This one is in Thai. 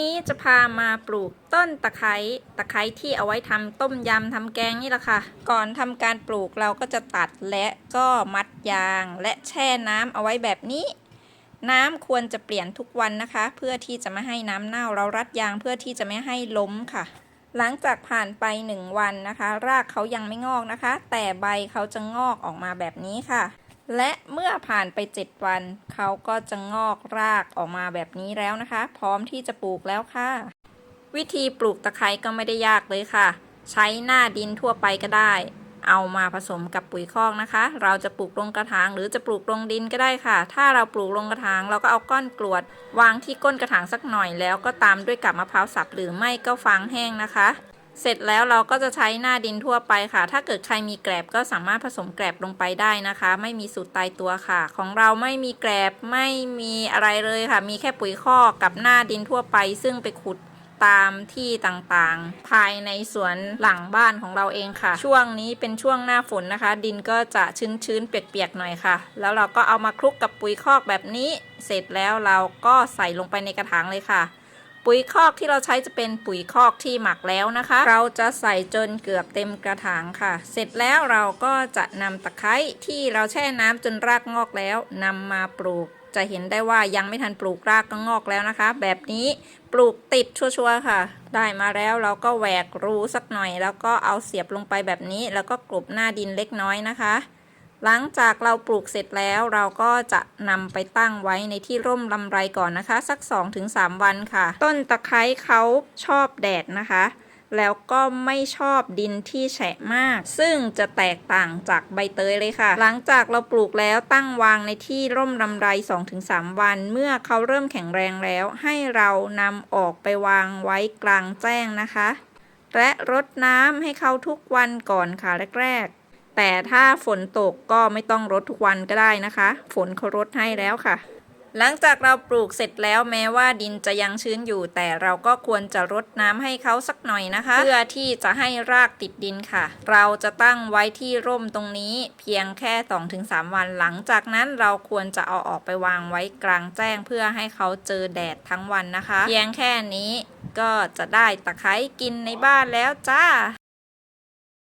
นี้จะพามาปลูกต้นตะไคร้ตะไคร้ที่เอาไว้ทำต้มยำทำแกงนี่แหละค่ะ ก่อนทำการปลูกเราก็จะตัดและก็มัดยางและแช่น้ำเอาไว้แบบนี้ น้ำควรจะเปลี่ยนทุกวันนะคะ เพื่อที่จะไม่ให้น้ำเน่าเรารัดยางเพื่อที่จะไม่ให้ล้มค่ะ หลังจากผ่านไป 1 วันนะคะ รากเขายังไม่งอกนะคะ แต่ใบเขาจะงอกออกมาแบบนี้ค่ะ และเมื่อผ่านไป 7 วัน เขาก็จะงอกรากออกมาแบบนี้แล้วนะคะ พร้อมที่จะปลูกแล้วค่ะ วิธีปลูกตะไคร้ก็ไม่ได้ยากเลยค่ะ ใช้หน้าดินทั่วไปก็ได้ เอามาผสมกับปุ๋ยคอกนะคะ เราจะปลูกลงกระถางหรือจะปลูกลงดินก็ได้ค่ะ ถ้าเราปลูกลงกระถางเราก็เอาก้อนกรวด วางที่ก้นกระถางสักหน่อยแล้วก็ตามด้วยกับมะพร้าวสับหรือไม่ก็ฟางแห้งนะคะ เสร็จแล้วเราก็จะใช้หน้าดินทั่วไปค่ะ ถ้าเกิดใครมีแกลบก็สามารถผสมแกลบลงไปได้นะคะ ไม่มีสูตรตายตัวค่ะ ของเราไม่มีแกลบไม่มีอะไรเลยค่ะ มีแค่ปุ๋ยคอกกับหน้าดินทั่วไป ซึ่งไปขุดตามที่ต่างๆ ภายในสวนหลังบ้านของเราเองค่ะ ช่วงนี้เป็นช่วงหน้าฝนนะคะ ดินก็จะชื้นๆ เปียกๆ หน่อยค่ะ แล้วเราก็เอามาคลุกกับปุ๋ยคอกแบบนี้ เสร็จแล้วเราก็ใส่ลงไปในกระถางเลยค่ะ ปุ๋ยคอกที่เราใช้จะเป็นปุ๋ยคอกที่หมักแล้วนะคะ เราจะใส่จนเกือบเต็มกระถางค่ะ เสร็จแล้วเราก็จะนำตะไคร้ที่เราแช่น้ำจนรากงอกแล้วนำมาปลูก จะเห็นได้ว่ายังไม่ทันปลูกรากก็งอกแล้วนะคะ แบบนี้ปลูกติดชัวร์ๆค่ะ ได้มาแล้วเราก็แหวกรูสักหน่อย แล้วก็เอาเสียบลงไปแบบนี้ แล้วก็กลบหน้าดินเล็กน้อยนะคะ หลังจากเราปลูกเสร็จแล้วเราก็จะนำไปตั้งไว้ในที่ร่มลำไรก่อนนะคะ สัก 2-3 วันค่ะ ต้นตะไคร้เขาชอบแดดนะคะ แล้วก็ไม่ชอบดินที่แฉะมาก ซึ่งจะแตกต่างจากใบเตยเลยค่ะ หลังจากเราปลูกแล้วตั้งวางในที่ร่มลำไร 2-3 วัน เมื่อเขาเริ่มแข็งแรงแล้ว ให้เรานำออกไปวางไว้กลางแจ้งนะคะ และรดน้ำให้เขาทุกวันก่อนค่ะแรกๆ แต่ถ้าฝนตกก็ไม่ต้องรดทุกวันก็ได้นะคะ ฝนเขารดให้แล้วค่ะ หลังจากเราปลูกเสร็จแล้วแม้ว่าดินจะยังชื้นอยู่ แต่เราก็ควรจะรดน้ำให้เขาสักหน่อยนะคะ เพื่อที่จะให้รากติดดินค่ะ เราจะตั้งไว้ที่ร่มตรงนี้ เพียงแค่ 2-3 วัน หลังจากนั้นเราควรจะเอาออกไปวางไว้กลางแจ้ง เพื่อให้เขาเจอแดดทั้งวันนะคะ เพียงแค่นี้ก็จะได้ตะไคร้กินในบ้านแล้วจ้า